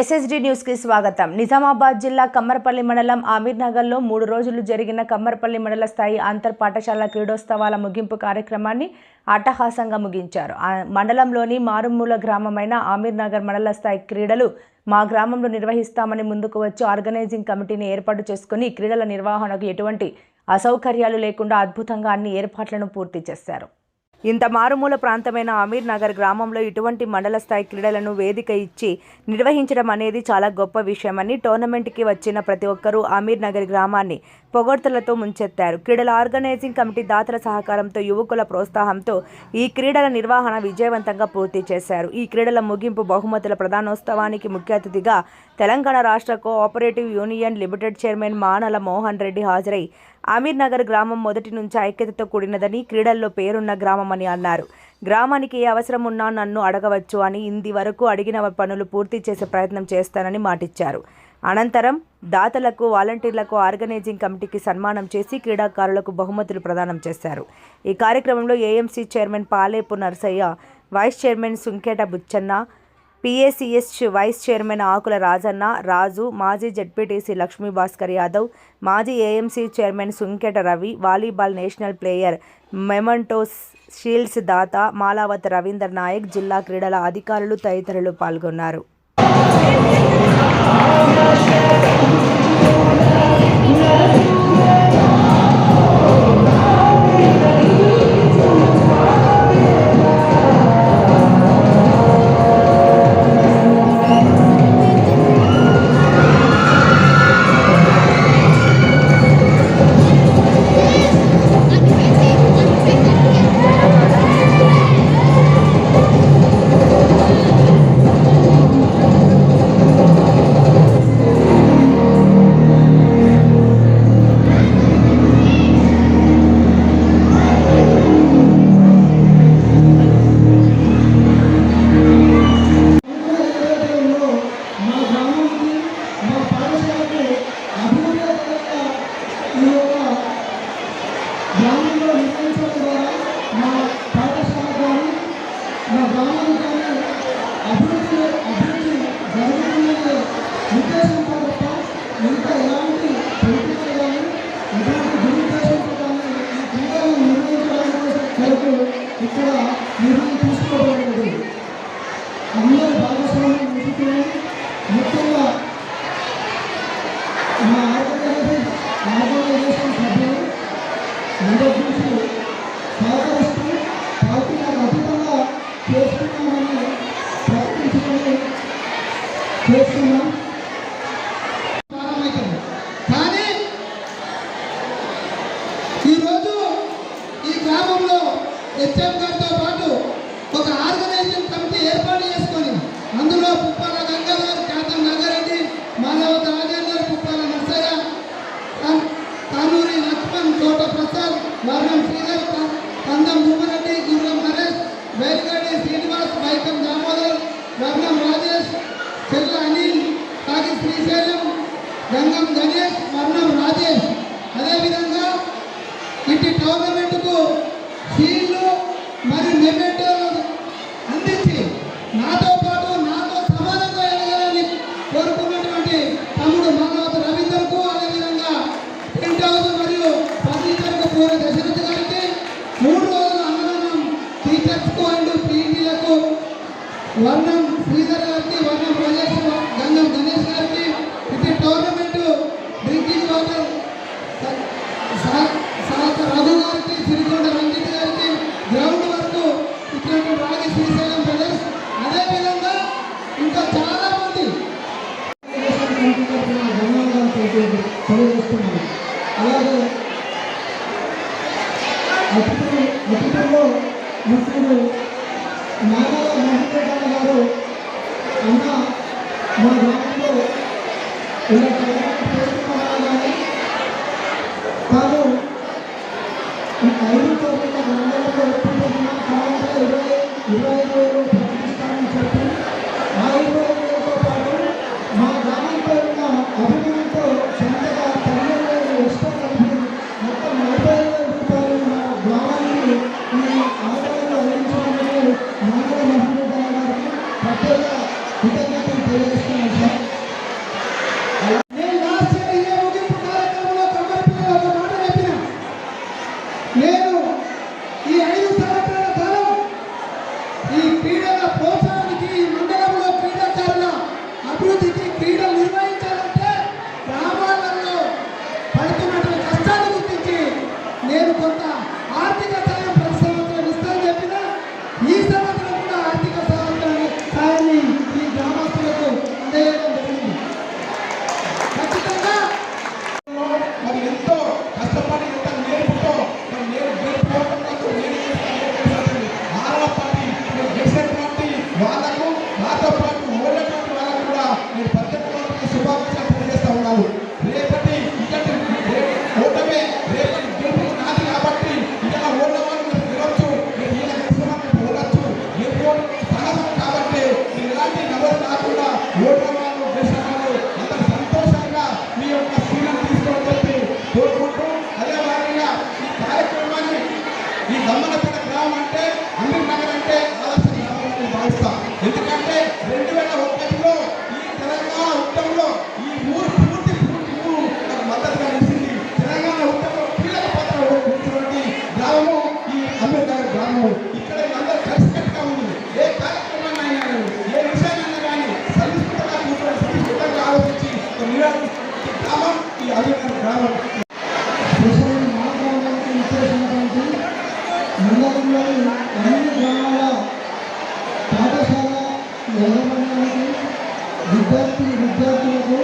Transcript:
SSD న్యూస్కి స్వాగతం. నిజామాబాద్ జిల్లా కమ్మరపల్లి మండలం ఆమీర్నగర్లో మూడు రోజులు జరిగిన కమ్మరపల్లి మండల స్థాయి అంతర్ పాఠశాల క్రీడోత్సవాల ముగింపు కార్యక్రమాన్ని అట్టహాసంగా ముగించారు. మండలంలోని మారుమూల గ్రామమైన ఆమీర్నగర్ మండల స్థాయి క్రీడలు మా గ్రామంలో నిర్వహిస్తామని ముందుకు వచ్చి ఆర్గనైజింగ్ కమిటీని ఏర్పాటు చేసుకుని క్రీడల నిర్వహణకు ఎటువంటి అసౌకర్యాలు లేకుండా అద్భుతంగా అన్ని ఏర్పాట్లను పూర్తి చేశారు. ఇంత మారుమూల ప్రాంతమైన అమీర్ నగర్ గ్రామంలో ఇటువంటి మండల స్థాయి క్రీడలను వేదిక ఇచ్చి నిర్వహించడం అనేది చాలా గొప్ప విషయమని టోర్నమెంట్కి వచ్చిన ప్రతి ఒక్కరూ అమీర్ నగర్ గ్రామాన్ని పొగడ్తలతో ముంచెత్తారు. క్రీడల ఆర్గనైజింగ్ కమిటీ దాతల సహకారంతో యువకుల ప్రోత్సాహంతో ఈ క్రీడల నిర్వహణ విజయవంతంగా పూర్తి చేశారు. ఈ క్రీడల ముగింపు బహుమతుల ప్రధానోత్సవానికి ముఖ్య అతిథిగా తెలంగాణ రాష్ట్ర cooperative union limited chairman Manala Mohan Reddy హాజరై ఆమీర్ నగర్ గ్రామం మొదటి నుంచి ఐక్యతతో కూడినదని క్రీడల్లో పేరున్న గ్రామమని అన్నారు. గ్రామానికి ఏ అవసరం ఉన్నా నన్ను అడగవచ్చు అని ఇంది వరకు అడిగిన పనులు పూర్తి చేసే ప్రయత్నం చేస్తానని మాటిచ్చారు. అనంతరం దాతలకు వాలంటీర్లకు ఆర్గనైజింగ్ కమిటీకి సన్మానం చేసి క్రీడాకారులకు బహుమతులు ప్రదానం చేశారు. ఈ కార్యక్రమంలో AMC chairman Palepu Narsaiah vice chairman Sunketa Buchanna PACS vice chairman Akula Rajanna Raju మాజీ జడ్పీటీసీ లక్ష్మీ భాస్కర్ యాదవ్ మాజీ AMC chairman Sunketa Ravi volleyball national player mementos shields దాత మాలావతి రవీందర్ నాయక్ జిల్లా క్రీడల అధికారులు తదితరులు పాల్గొన్నారు. చేస్తున్నాం ప్రారంభమవుతుంది గంగం గణేష్ వర్ణం రాజేష్. అదేవిధంగా ఇటు టోర్నమెంట్కు సీళ్ళు మరియు మెమెంటోలు అందించి నాతో పాటు నాతో సమానంగా ఎదగాలని కోరుకున్నటువంటి తమ్ముడు మానవత రవీందర్కు అదేవిధంగా టెంట్ హౌస్ మరియు ఫర్నిచర్కు పూర్వ దశరథ గారికి మూడు రోజులు అన్నదానం టీచర్స్కు అండ్ పీటీలకు వర్ణం శ్రీధర్ గారు అతిథులు అతిథుల్లో ముఖ్యులు నాగాల మహేంద్ర గారు అన్న మా గ్రామంలో ఇలా తాను మండలంలోని అన్ని గ్రామాల పాఠశాల యాజమాన్యానికి విద్యార్థి విద్యార్థులకు